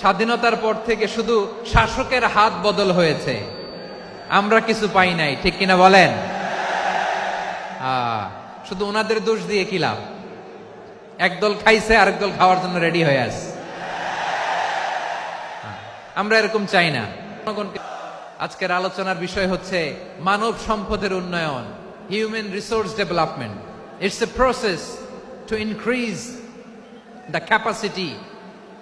স্বাধীনতার পর থেকে শুধু শাসকের হাত বদল হয়েছে। আমরা কিছু পাই নাই, ঠিক কিনা বলেন? শুধু ওনাদের দোষ দিয়ে কি লাভ? একদল খাইছে, আরেক দল খাওয়ার জন্য রেডি হয়ে আস আমরা এরকম চাই না। আজকের আলোচনার বিষয় হচ্ছে মানব সম্পদের উন্নয়ন human resource development it's a process to increase the capacity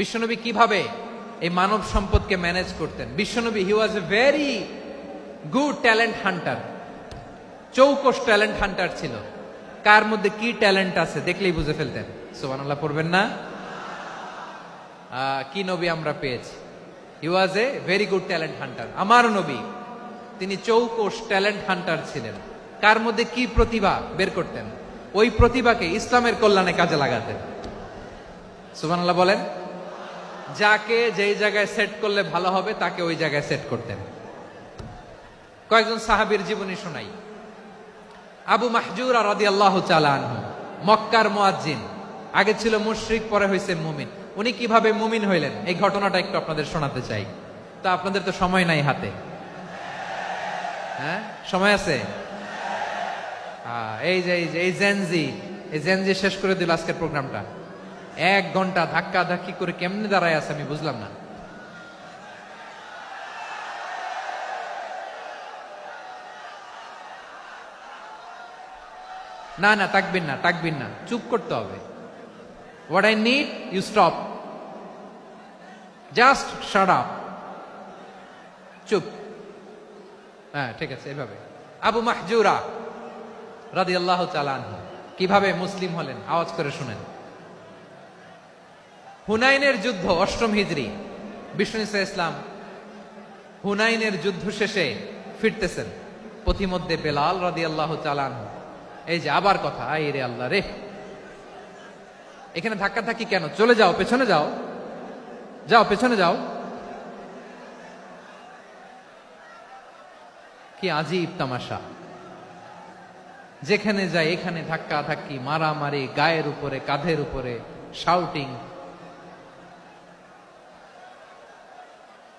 বিশ্বনবী কীভাবে এই মানব সম্পদকে ম্যানেজ করতেন? বিশ্বনবী he was a very good talent hunter চৌকস talent hunter ছিল। কার মধ্যে কি ট্যালেন্ট আছে দেখলেই বুঝে ফেলতেন। সুবহানাল্লাহ, পড়বেন না? কি নবী আমরা পেয়েছি? He was a very good talent hunter আমার নবী, তিনি চৌকস ট্যালেন্ট হান্টার ছিলেন। কার মধ্যে কি প্রতিভা বের করতেন? ওই প্রতিভাকে ইসলামের কল্যাণে কাজে লাগাতেন। সুবহানাল্লাহ, বলেন? যাকে যেই জায়গায় সেট করলে ভালো হবে, তাকে ওই জায়গায় সেট করতেন। কয়েকজন সাহাবীর জীবনী শোনাই। আবু মাহজুর রাদি আল্লাহ আনহু, মক্কার মুয়াজ্জিন। আগে ছিল মুশরিক, পরে হয়েছে মুমিন। উনি কীভাবে মুমিন হইলেন? এই ঘটনাটা একটু আপনাদের শোনাতে চাই। তা আপনাদের তো সময় নাই হাতে। হ্যাঁ? সময় আছে? এই যে, এই জেনজি এই জেনজি শেষ করে দিল আজকের প্রোগ্রামটা। এক ঘণ্টা ধাক্কা ধাক্কি করে কেমনে দাঁড়ায় আছে আমি বুঝলাম না। না না তাকবেন না তাকবেন না, চুপ করতে হবে। What I need you stop just shut up চুপ। হ্যাঁ ঠিক আছে, এভাবে। আবু মাহজুরা রাদি আল্লাহ চালান কীভাবে মুসলিম হলেন? আওয়াজ করে শুনেন। হুনাইনের যুদ্ধ, অষ্টম হিজরি। বিষ্ণু ইসা ইসলাম হুনাইনের যুদ্ধ শেষে ফিরতেছেন পথিমধ্যে বেলাল রাদি আল্লাহ চালান এই যে আবার কথা আই রে আল্লাহ রে। এখানে ধাক্কা থাকি কেন? চলে যাও, পেছনে যাও। যাও, পেছনে যাও। কি আজীব তামাশা। যেখানে যায়, এখানে ধাক্কা ধাক্কি, মারামারি, গায়ের উপরে, কাঁধের উপরে শাউটিং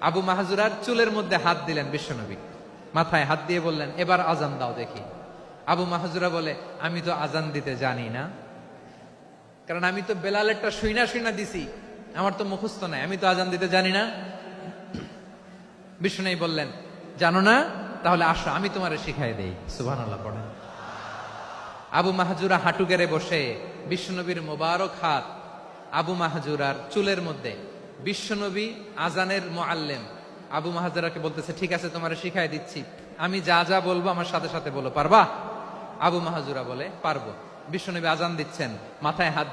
আবু মাহাজুরার চুলের মধ্যে হাত দিলেন বিশ্বনবী। মাথায় হাত দিয়ে বললেন এবার আজান দাও দেখি। আবু মাহাজুরা বলে আমি তো আজান দিতে জানি না। কারণ আমি তো বেলালেরটা শুইনা শুইনা দিছি। আমার তো মুখস্থ নাই। আমি তো আজান দিতে জানি না। বিষ্ণু বললেন জানো না? তাহলে আসো আমি তোমারে শিখাই দেই। সুবাহ পড়েন। আবু মাহাজুরা হাঁটু গেড়ে বসে বিশ্বনবীর মোবারক হাত আবু মাহাজুরার চুলের মধ্যে বিশ্বনবী আজানের মোয়াল্লেম আবু মাহাজারাকে বলতেছে, ঠিক আছে, তোমার শিখাই দিচ্ছি। আমি যা যা বলব আমার সাথে সাথে বলো, পারবা? আবু মাহাজুরা বলে, পারব। বিশ্বনবী আজান দিচ্ছেন, মাথায় হাত